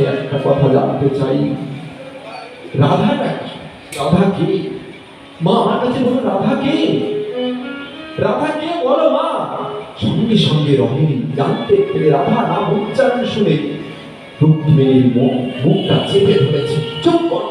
কাছে একটা কথা জানতে চাই। রাধা রাধা কে? মা, আমার কাছে বলো রাধা কে? রাধা কে? বলো মা। সঙ্গে সঙ্গে রহেনি জানতে পেরে রাধা নাম উচ্চারণ শুনে রুক্মিণীর মুখ মুখটা চেপে ধরেছে। চুপ কর।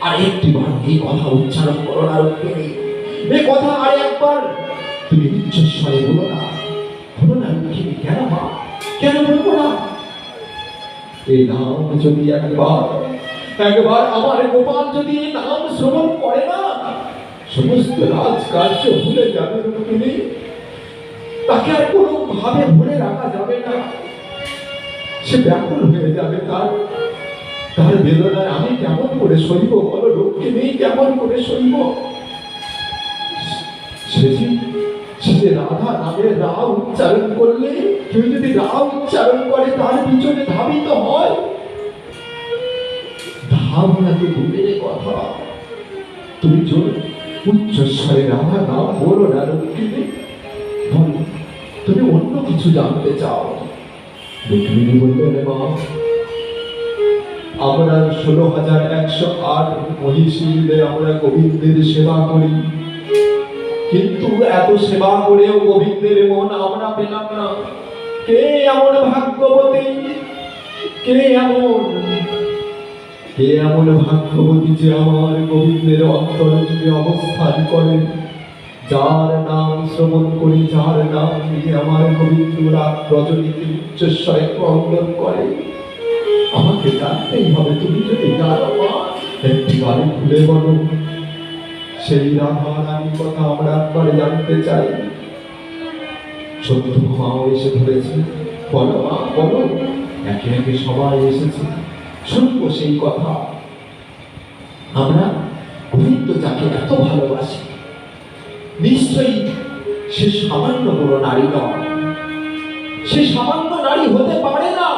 আর একটি বার এই কথা উচ্চারণ করো না রুক্মিণী। এই কথা আর একবার তুমি উচ্চস্বরে বলো না। বলো না রুক্মিণী, কেন মা? কেন বলব না? এই নাম যদি একবার একবার আমার গোপাল যদি এই নাম শ্রবণ করে না, সমস্ত রাজকার্য ভুলে যাবে রুক্মিণী। তাকে আর কোনো ভাবে ভুলে রাখা যাবে না। সে ব্যাকুল হয়ে যাবে তার তার বেদনায় আমি কেমন করে সইব বলো রুক্মিণী, কেমন করে সইব? সে যে রাধা নামে রা উচ্চারণ করলে, কেউ যদি রা উচ্চারণ করে, তার পিছনে ধাবিত হয়। ধাবনাকে দূরের কথা। তুমি জোর উচ্চস্বরে রাধা নাম বলো না রুক্মিণী বলো, তুমি অন্য কিছু জানতে চাও? রুক্মিণী বললেন, মা, আমরা ষোলো হাজার একশো আট মহিষীদের, আমরা গোবিন্দের সেবা করি। কিন্তু এত সেবা করেও গোবিন্দের মন আমরা পেলাম না। কে এমন ভাগ্যবতী? কে এমন? কে এমন ভাগ্যবতী যে আমার গোবিন্দের অন্তর জুড়ে অবস্থান করে? যার নাম শ্রবণ করি, যার নাম নিয়ে আমার গোবিন্দ রাত রজনীতে উচ্চস্বরে ক্রন্দন করে। আমাকে জানতেই হবে, তুমি যদি জানো একটি বাড়ি খুলে বলো। সেই রাধা রানীর কথা আমরা একবারে জানতে চাই। সত্য মাও এসে ধরেছে, বলো মা, বলো। একে একে সবাই এসেছে, শুনব সেই কথা। আমরা গোবিন্দ যাকে এত ভালোবাসি, নিশ্চয়ই সে সামান্য কোনো নারী নয়। সে সামান্য নারী হতে পারে না।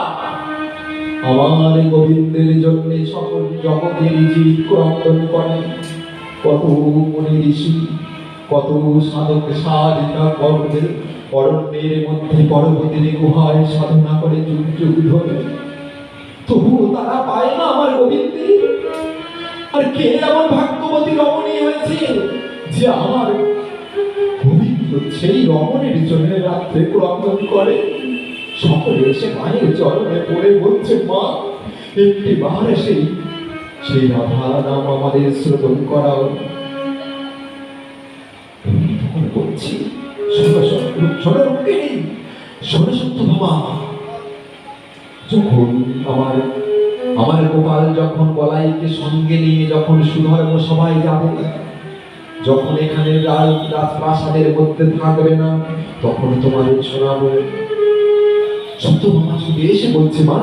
আমার গোবিন্দের জন্য সকল জগতের জীব ক্রন্দন করে। কত মুনি ঋষি কত সাধক সাধিকা পর্বতের অরণ্যের মধ্যে পর্বতের গুহায় সাধনা করে যুগ যুগ ধরে তবুও তারা পায় না আমার গোবিন্দের আর কে এমন ভাগ্যবতী রমণী হয়েছে যে আমার গোবিন্দ সেই রমণের জন্য রাত্রে ক্রন্দন করে সকলে এসে মায়ের চরণে পড়ে বলছে মা একটি বার সেই সেই রাধা নাম আমাদের শ্রবণ করাও। বলছি যখন আমার আমার সঙ্গে নিয়ে যখন সবাই যখন এখানে রাজ, রাজপ্রাসাদের মধ্যে থাকবে না, তখন তোমাদের শোনাবো। সত্য মামা ছুটে এসে বলছে, মা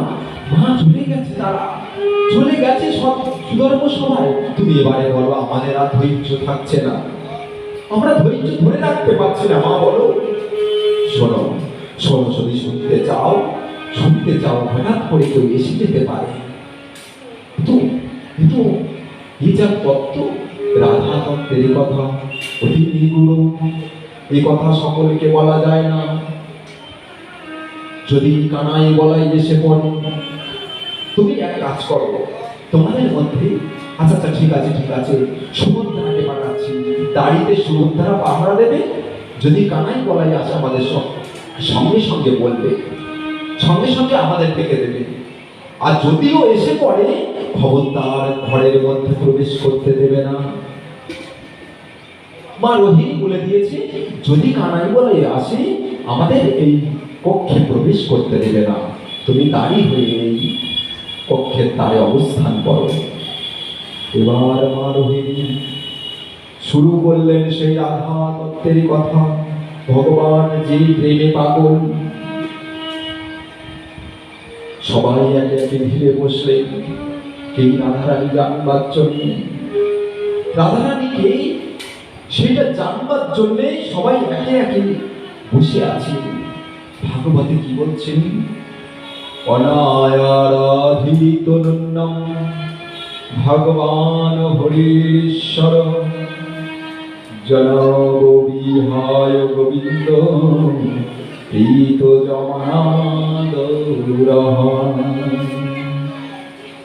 মা চলে গেছে তারা। চলে গেছে সব সুধর্ম সবাই তুমি এবারে বলো, আমাদের আর ধৈর্য থাকছে না। আমরা ধৈর্য ধরে রাখতে পারছি না, মা, বলো। শোনো শোনো, যদি শুনতে চাও শুনতে চাও, হঠাৎ করে কেউ এসে যেতে পারে। তো কিন্তু এই যা তত্ত্ব, রাধা তত্ত্বের কথা অতি নিগুড় এই কথা সকলকে বলা যায় না। যদি কানাই বলাই এসে পড়ো তুমি এক কাজ করো। তোমাদের মধ্যে আচ্ছা আচ্ছা ঠিক আছে ঠিক আছে। সুভদ্রাকে পাঠাচ্ছি। দাড়িতে সুভদ্রা পাহারা দেবে? যদি কানাই বলাই আসে আমাদের সঙ্গে সঙ্গে সঙ্গে বলবে, সঙ্গে সঙ্গে আমাদের ডেকে দেবে। আর যদিও এসে পড়ে, খবরদার ঘরের মধ্যে প্রবেশ করতে দেবে না। মা রোহিণী বলে দিয়েছে, যদি কানাই বলে আসে, আমাদের এই কক্ষে প্রবেশ করতে দেবে না। তুমি দাঁড়িয়ে হয়ে এই কক্ষের তারে অবস্থান করো। এবার মা রোহিণী শুরু করলেন সেই রাধা তত্ত্বের কথা। ভগবান যে প্রেমে পাগল সবাই একে একে ভিড়ে বসলেন। কেই রাধারানী জানবার জন্য? রাধারানী কে? সেটা জানবার জন্যে সবাই একে একে বসে আছে ভাগবতী কি বলছেন? অনায়ারাধিত নন্নম ভগবান হরিশ্বর। জনবিহায় গোবিন্দ। প্রীত জমানাদ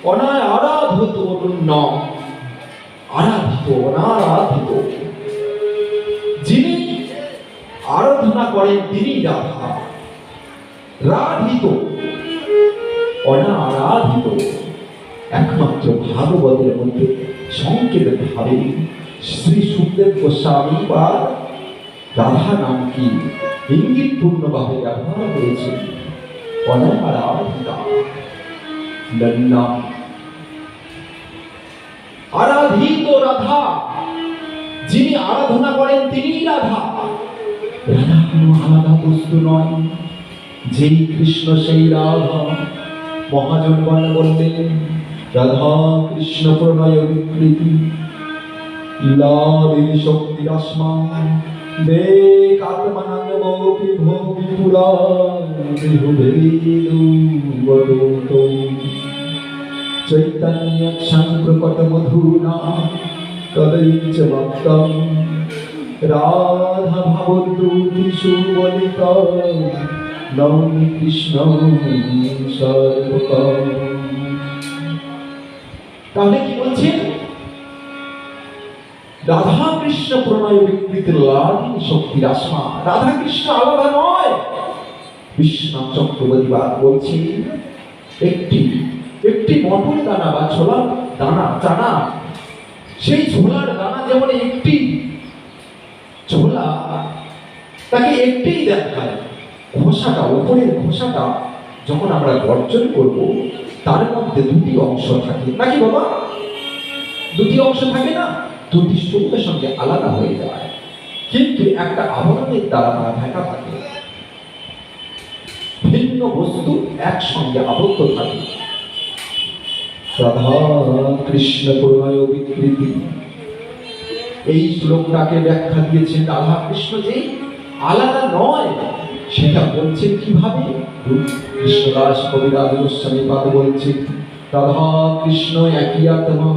অনায় আরাধিত নাম আরাধিত, অনারাধিত। যিনি আরাধনা করেন তিনি রাধা। রাধিত। অনারাধিত একমাত্র ভাগবতের মধ্যে সংকেত ভাবে শ্রী সুখদেব গোস্বামী বা রাধা নামটি ইঙ্গিত পূর্ণভাবে ব্যবহার নাম আরাধিত রাধা। যিনি আরাধনা করেন তিনি রাধা। রাধা কোনো আলাদা বস্তু নয়। যেই কৃষ্ণ, সেই রাধা। মহাজনগণ বললেন রাধা কৃষ্ণ প্রণয় বিকৃতি। লীলাদিনী শক্তি ভক্তম রাধা সুবলিত। নৌমি কৃষ্ণ সর্বকম তাহলে কি বলছেন রাধা কৃষ্ণ প্রণয় বিকৃতি লাদিনী শক্তির আসমা রাধা কৃষ্ণ আলাদা নয়। বিশ্বনাথ চক্রবর্তী বাদ বলছি, একটি একটি মটর দানা বা ছোলার দানা, চানা, সেই ছোলার দানা যেমন একটি ছোলা, তাকে একটিই দেখায়। খোসাটা উপরের খোসাটা যখন আমরা গর্জন করব, তার মধ্যে দুটি অংশ থাকে। নাকি বাবা? দুটি অংশ থাকে না? দুটি সঙ্গে সঙ্গে আলাদা হয়ে যায়। কিন্তু একটা আবরণের দ্বারা তারা ঢাকা থাকে। ভিন্ন বস্তু একসঙ্গে আবদ্ধ থাকে। রাধা কৃষ্ণ প্রণয় বিকৃতি। এই শ্লোকটাকে ব্যাখ্যা দিয়েছেন রাধা কৃষ্ণ যে আলাদা নয়। সেটা বলছে কীভাবে? কৃষ্ণদাস কবিরাজ গোস্বামী পাদ বলছেন রাধা কৃষ্ণ একই আত্মা,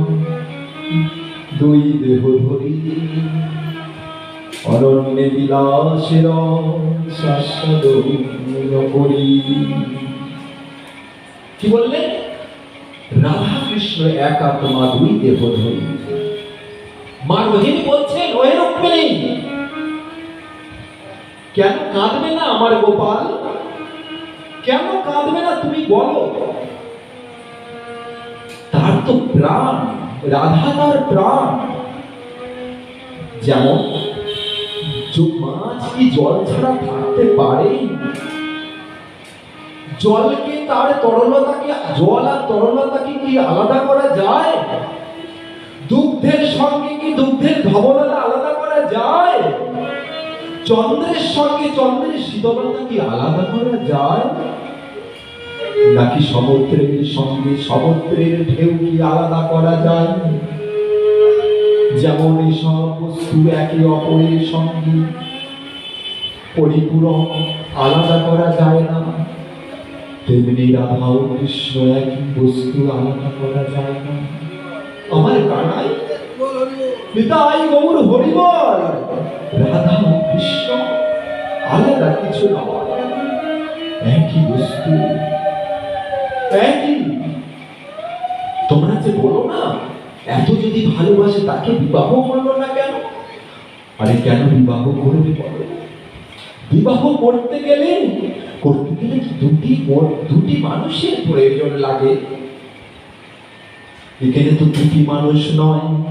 দুই দেহ ধরি। অরণ্যে বিলাসের করি। কি বললেন রাধা কৃষ্ণ এক আত্মা, দুই দেহ ধরি। মা রোহিণী বলছেন ওহে রুক্মিণী কেন কাঁদবে না আমার গোপাল? কেন কাঁদবে না তুমি বলো? তার তো প্রাণ রাধা তার প্রাণ। যেমন মাছ কি জল ছাড়া থাকতে পারে? জলকে তার তরলতাকে, জল আর তরলতাকে কি আলাদা করা যায়? দুগ্ধের সঙ্গে কি দুগ্ধের ধবলতা আলাদা করা যায়? চন্দ্রের সঙ্গে চন্দ্রের শীতলতা কি আলাদা করা যায়? নাকি সমুদ্রের সঙ্গে সমুদ্রের ঢেউ কি আলাদা করা যায়? যেমন এসব বস্তু একে অপরের সঙ্গে পরিপূরক আলাদা করা যায় না। তেমনি রাধা ও কৃষ্ণ একই বস্তু আলাদা করা যায় না। আমার কানাই পিতাই গৌর হরিবল। রাধা কৃষ্ণ, আলাদা কিছু নয়। একই বস্তু। একই। তোমরা যে বলো না, এত যদি ভালোবাসে তাকে বিবাহ করল না কেন? আরে কেন বিবাহ করবে বলো? বিবাহ করতে গেলে করতে গেলে দুটি দুটি মানুষের প্রয়োজন লাগে? এখানে তো দুটি মানুষ নয়।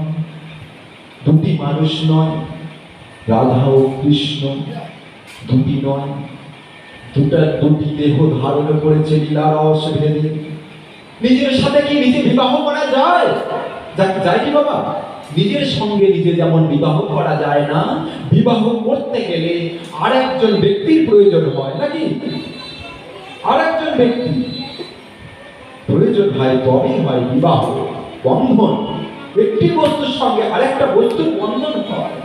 দুটি মানুষ নয়, রাধা ও কৃষ্ণ দুটি নয়। দুটা দুটি দেহ ধারণ করেছে লীলারস ভেদে। নিজের সাথে কি নিজে বিবাহ করা যায়? যায় কি বাবা? নিজের সঙ্গে নিজে যেমন বিবাহ করা যায় না, বিবাহ করতে গেলে আর একজন ব্যক্তির প্রয়োজন হয় নাকি? আর একজন ব্যক্তি। প্রয়োজন হয় তবেই হয় বিবাহ, বন্ধন। একটি বস্তুর সঙ্গে আরেকটা বস্তুর বন্ধন হয়।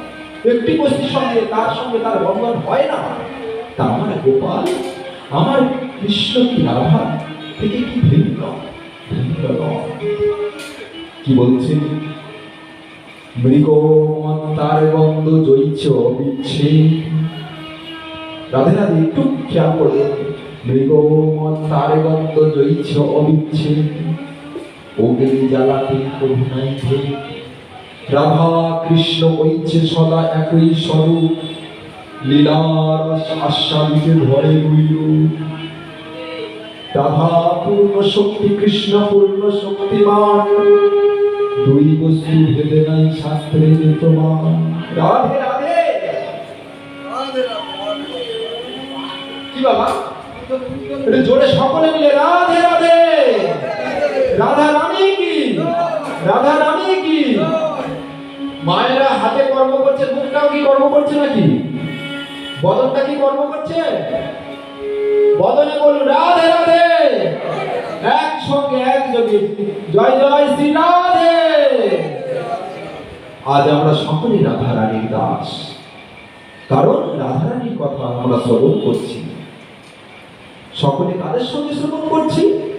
একটি বস্তুর সঙ্গে, তার সঙ্গে তার বন্ধন হয় না। তা আমার গোপাল, আমার কৃষ্ণ কি রাধা? থেকে কি ভিন্ন? কি বলছেন মৃগ তার গন্ধ জৈছ বিচ্ছে রাধে রাধে, একটু খেয়াল করবেন মৃগ তার গন্ধ জৈছ অবিচ্ছে অগ্নি জ্বালাতে প্রভু নাই রাধা কৃষ্ণ ঐচ্ছে সদা একই স্বরূপ। লীলার আস্বাদিতে ধরে রইল। রাধা পূর্ণ শক্তি কৃষ্ণ পূর্ণ শক্তিমান। দুই বস্তু ভেদে নাই শাস্ত্রে প্রমাণ রাধে রাধে! কি বাবা? জোরে সকলে মিলে রাধে রাধে! রাধা রানী কি? রাধা রানী কি? মায়েরা হাতে কর্ম করছে মুখটাও কি কর্ম করছে নাকি? বদনটা কি কর্ম করছে? বদনে বলুন রাধে রাধে। একসঙ্গে একযোগে। জয় জয় শ্রী রাধে। আজ আমরা সকলেই রাধা রানীর দাস। কারণ রাধা রানীর কথা আমরা স্মরণ করছি। সকলে কাদের সঙ্গে শ্রবণ করছি?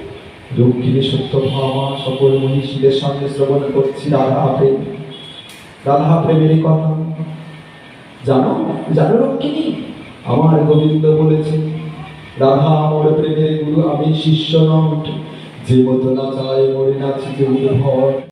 দক্ষিণে সত্য ভাবা সকল মনীষীদের সঙ্গে শ্রবণ করছি রাধা প্রেম রাধা প্রেমের কথা। জানো জানো রক্ষিণী, আমার গোবিন্দ বলেছে, রাধা আমার প্রেমের গুরু, আমি শিষ্য নট। যে মতো না চায় মরে নাচি ভয়